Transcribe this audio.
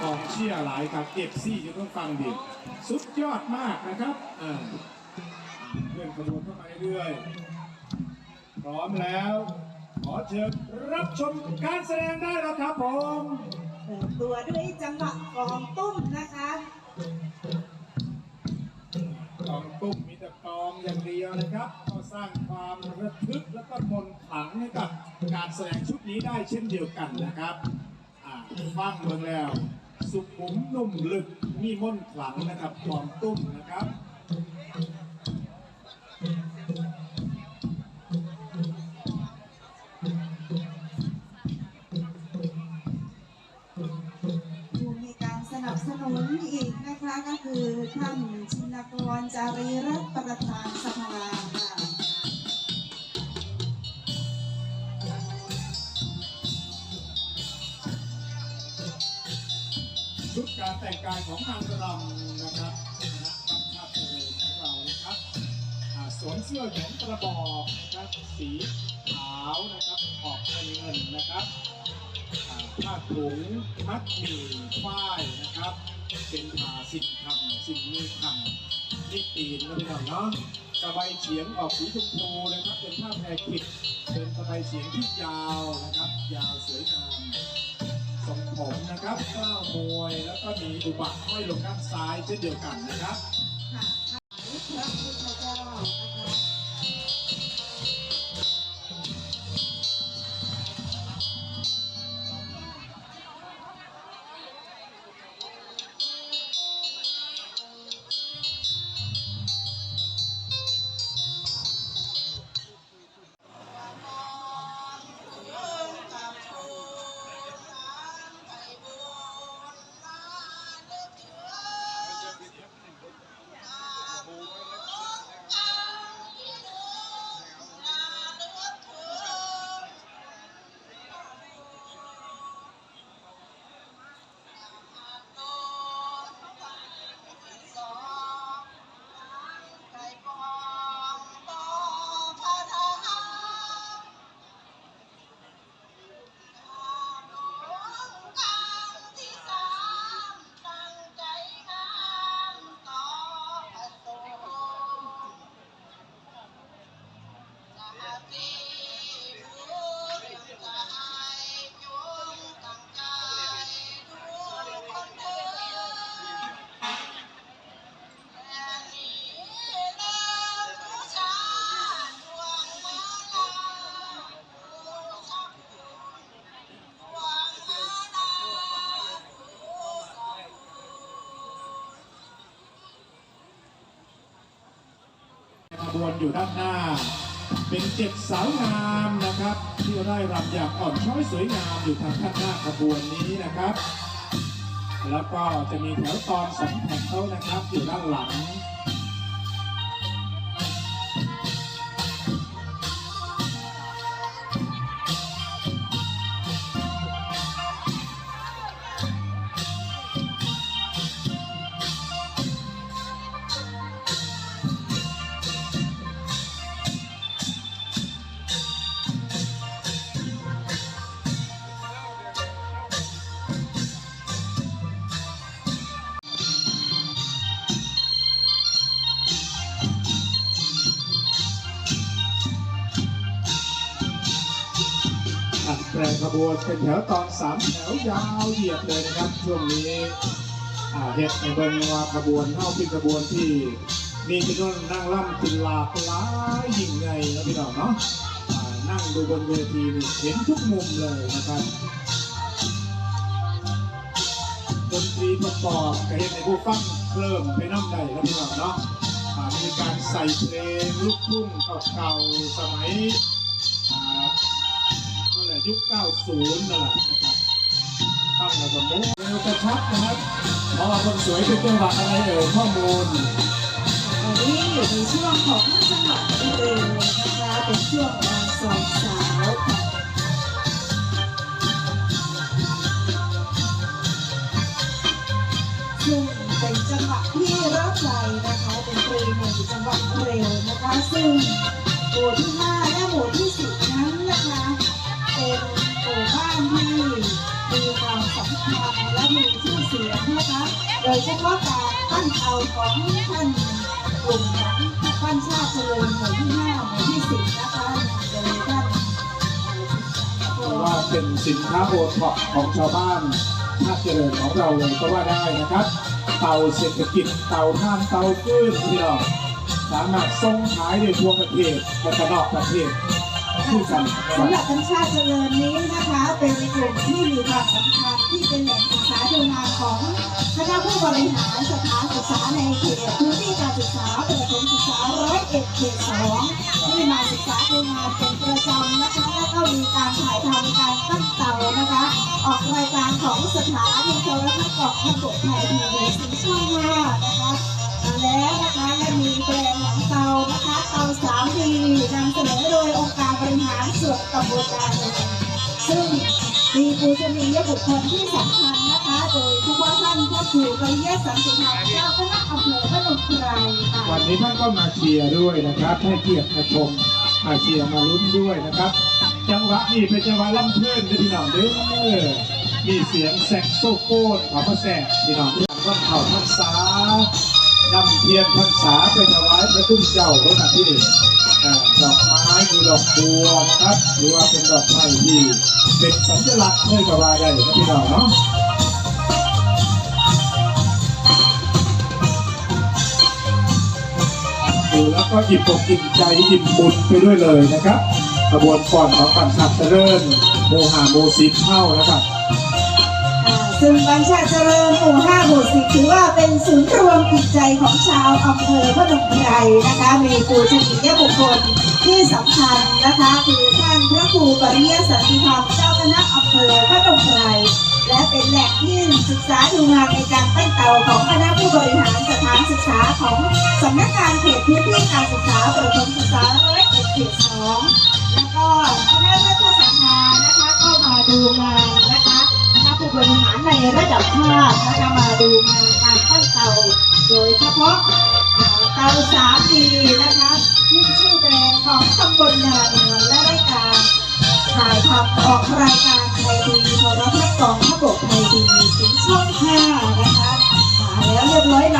กองเชียร์หลายครับเก็บซี่จะต้องฟังดิสุดยอดมากนะครับเออเพื่อนขบวนเข้ามาเรื่อยๆพร้อมแล้ว ขอเชิญรับชมการแสดงได้แล้วครับผมเปิดตัวด้วยจังหวะกลองตุ้มนะคะกองตุ้มมีแต่กองอย่างเดียวนะครับก็สร้างความระทึกและก็มนต์ขลังให้กับการแสดงชุดนี้ได้เช่นเดียวกันนะครับอ่า ฟังเมืองแล้ว สุขุมนุ่มลึกมีม่นขลังนะครับกองตุ้มนะครับผู้มีการสนับสนุนอีกนะคะก็คือท่านชินกรจารีรัตน์ประธานสภา ชุดการแต่งกายของนางรำนะครับคณะรำชาติเจริญของเรานะครับอาสวมเสื้อแขนกระบอกนะครับสีขาวนะครับออกเป็นเงินนะครับอาผ้าถุงมัดหมี่ฝ้ายนะครับ เป็นผ้าสิ่งคำสิ่งมีคำนี่ตีนนะพี่น้องเนาะสบายเฉียงออกสีชมพูนะครับ เป็นผ้าแพรขิดเป็นสบายเฉียงที่ยาวนะครับ ยาวสวยงาม ทรงผมนะครับก้าวมวย แล้วก็มีอุบัติห้อยลงด้านซ้ายเช่นเดียวกันนะครับ ค่ะ วนอยู่ด้านหน้า เป็นเจ็ดสาวงามนะครับ ที่ได้รำอย่างอ่อนช้อยสวยงามอยู่ทางข้างหน้าขบวนนี้นะครับ แล้วก็จะมีแถวตอนสองแถวนะครับอยู่ด้านหลัง แปลงขบวนเป็นแถวตอนสามแถวยาวเหยียดเลยนะครับช่วงนี้เห็ดในเบิงว่าขบวนเข้าเป็นขบวนที่มีจำนวนนั่งล่ำเป็นลากหลายยิ่งใหญ่นะพี่น้องเนาะนั่งดูบนเวทีนี่เห็นทุกมุมเลยนะครับดนตรีประกอบก็เห็นในผู้ฟังเคลิ่มไปน้ำใดครับพี่น้องเนาะมีการใส่เพลงลูกทุ่งเก่าๆสมัย ยุค 90นั่นแหละนะครับตั้งแต่สมมติเร็วกระชับนะครับเพราะว่าคนสวยเป็นจังหวะอะไรเอ่ยข้อมูลตอนนี้อยู่ในช่วงของจังหวะเพลงนะคะเป็นช่วงงานสองสาวค่ะซึ่งเป็นจังหวะที่รับใจนะคะเป็นเพลงในจังหวะเร็วนะคะ ซึ่งหมู่ที่ มีความสำคัญและมีชื่อเสียงนะคะ โดยเฉพาะการปั้นเตาของท่านกลุ่มของปั้นชาติเจริญหมู่ที่ห้าหมู่ที่สิบนะคะโดยท่านว่าเป็นสินค้าโอท็อปของชาวบ้านท่าเจริญของเราเลยก็ว่าได้นะครับ เตาเศรษฐกิจเตาท่านเตาฟืนที่เราสามารถส่งขายได้ทั่วประเทศและก็นอกประเทศ ที่กันสำหรับท่านชาติเจริญนี้นะคะ เป็นกลุ่มที่มีความสำคัญที่เป็นแหล่งศึกษาดูงานของคณะผู้บริหารสถานศึกษาในเขตพื้นที่การศึกษาประถมศึกษาร้อยเอ็ดเขตสองที่มาศึกษาดูงานเป็นประจำนะคะแล้วก็มีการถ่ายทำการตั้งเตานะคะ ออกรายการของสถานีโทรทัศน์กองทัพบกไทยทีวีสีช่องห้านะคะแล้วนะคะและมีแบรนด์ของเตานะคะเตาสามดีนำเสนอโดยองค์การ ริหารส่วนตำบลดานเนินซึ่งมีปูชนียบุคคลที่สำคัญนะคะ โดยเฉพาะท่านพระครูปริยสันติธรรมเจ้าคณะอำเภอพนมไพรค่ะวันนี้ท่านก็มาเชียร์ด้วยนะครับ ให้เกียรติมาชมมาเชียร์มาลุ้นด้วยนะครับ จังหวะนี้เป็นจังหวะล่ำเพลินนะพี่น้องเด้อมีเสียงแซกโซโฟนของพระแสกพี่น้องก็เข่าทักษานำเทียนพรรษาไปถวายพระคุณเจ้าพระที่นี่อ่าดอกไม้คือ ดอกบัวนะครับหรือว่าเป็นดอกไม้ที่เป็นสัญลักษณ์ให้กับว่าได้ของพี่น้องเนาะดูแล้วก็อิ่มอกอิ่มใจอิ่มบุญไปด้วยเลยนะครับกระบวนก่อนของปั่นชัดเจริญโมหาโมสิเข้านะครับ ซึ่งบัญชาเจริญหมู่ห้าหมู่สิบถือว่าเป็นศูนย์รวมจิตใจของชาวอำเภอพนมไพรนะคะ มีปูชนียบุคคลที่สำคัญนะคะคือท่านพระครูปริยสันติธรรมเจ้าคณะอำเภอพนมไพรและเป็นแหล่งที่ศึกษาดูงานในการตั้งเตาของคณะผู้บริหารสถานศึกษาของสำนักงานเขตพื้นที่การศึกษาประถมศึกษาร้อยเอ็ดเขตสองแล้วก็คณะรัฐศาสตร์นะคะก็มาดูงานนะคะ บริหารในระดับชาตินะคะมาดูงานการตั้งเตา โดยเฉพาะเตาสามีนะคะที่ชื่อแบรนด์ของตำบลนาเมืองและได้การถ่ายทำออกรายการไทยทีวีโทรทัศน์กองทพบกไทยทีวีสีช่องห้านะคะมาแล้วเรียบร้อย